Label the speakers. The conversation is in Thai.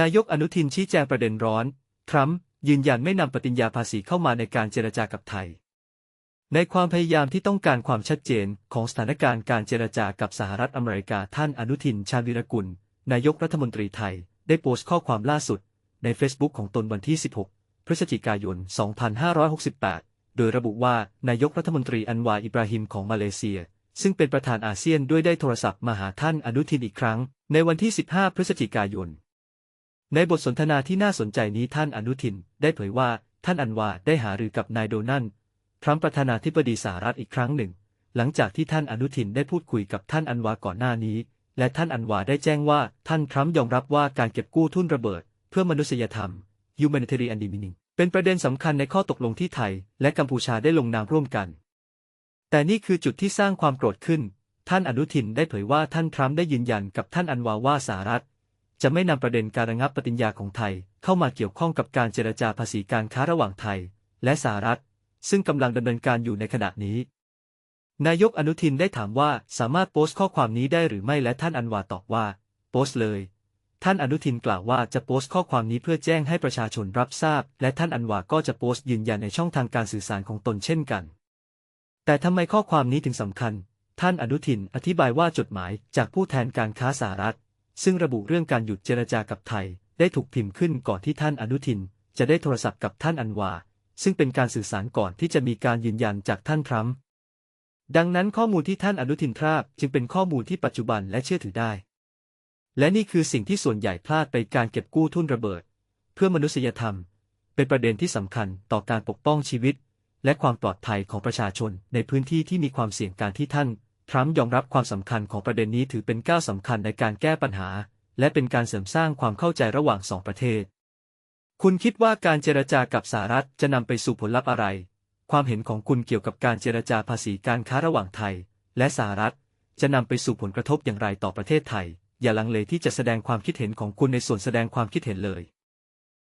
Speaker 1: นายกอนุทินชี้แจงประเด็นร้อน ทรัมป์ยืนยันไม่นำปฏิญญาภาษีเข้ามาในการเจรจากับไทย ในความพยายามที่ต้องการความชัดเจนของสถานการณ์การเจรจากับสหรัฐอเมริกาท่านอนุทินชาญวิรกุล นายกรัฐมนตรีไทย ได้โพสต์ข้อความล่าสุด ใน Facebook ของตนวันที่ 16 พฤศจิกายน 2568 โดยระบุว่านายกรัฐมนตรีอันวาอิบราฮิมของมาเลเซียซึ่งเป็นประธานอาเซียนด้วยได้โทรศัพท์มาหาท่านอนุทินอีกครั้ง ในวันที่ 15 พฤศจิกายน ในบทสนทนาที่น่าสนใจนี้ท่านอนุทินได้เผยว่าท่านอันวาได้หารือกับนายโดนัลด์ทรัมป์ประธานาธิบดีสหรัฐอีกครั้งหนึ่ง หลังจากที่ท่านอนุทินได้พูดคุยกับท่านอันวาก่อนหน้านี้ และท่านอันวาได้แจ้งว่าท่านทรัมป์ยอมรับว่าการเก็บกู้ทุนระเบิด เพื่อมนุษยธรรม humanitarian demining เป็นประเด็นสำคัญในข้อตกลงที่ไทย และกัมพูชาได้ลงนามร่วมกัน แต่นี่คือจุดที่สร้างความโกรธขึ้น ท่านอนุทินได้เผยว่าท่านทรัมป์ได้ยืนยันกับท่านอันวาว่าสหรัฐ จะไม่นำประเด็นการระงับปฏิญญาของไทย เข้ามาเกี่ยวข้องกับการเจรจาภาษีการค้าระหว่างไทย และสหรัฐ ซึ่งกำลังดำเนินการอยู่ในขณะนี้ นายกอนุทินได้ถามว่าสามารถโพสต์ข้อความนี้ได้หรือไม่และท่านอันวาตอบว่า โพสต์เลย ท่านอนุทินกล่าวว่าจะโพสต์ข้อความนี้เพื่อแจ้งให้ประชาชนรับทราบ และท่านอันวาก็จะโพสต์ยืนยันในช่องทางการสื่อสารของตนเช่นกัน แต่ทำไมข้อความนี้ถึงสำคัญ ท่านอนุทินอธิบายว่าจดหมายจากผู้แทนการค้าสหรัฐ ซึ่งระบุเรื่องการหยุดเจรจากับไทย ได้ถูกพิมพ์ขึ้นก่อนที่ท่านอนุทิน จะได้โทรศัพท์กับท่านอันวา ซึ่งเป็นการสื่อสารก่อนที่จะมีการยืนยันจากท่านทรัมป์ดังนั้นข้อมูลที่ท่านอนุทินทราบจึงเป็นข้อมูลที่ปัจจุบันและเชื่อถือได้ และนี่คือสิ่งที่ส่วนใหญ่พลาดไปการเก็บกู้ทุนระเบิด เพื่อมนุษยธรรม เป็นประเด็นที่สำคัญต่อการปกป้องชีวิต และความปลอดภัยของประชาชนในพื้นที่ที่มีความเสี่ยงการที่ท่าน ทรัมป์ยอมรับความสำคัญของประเด็นนี้ถือเป็นก้าวสำคัญในการแก้ปัญหา และเป็นการเสริมสร้างความเข้าใจระหว่างสองประเทศ คุณคิดว่าการเจรจากับสหรัฐจะนำไปสู่ผลลัพธ์อะไร ความเห็นของคุณเกี่ยวกับการเจรจาภาษีการค้าระหว่างไทย และสหรัฐ จะนำไปสู่ผลกระทบอย่างไรต่อประเทศไทย อย่าลังเลที่จะแสดงความคิดเห็นของคุณในส่วนแสดงความคิดเห็นเลย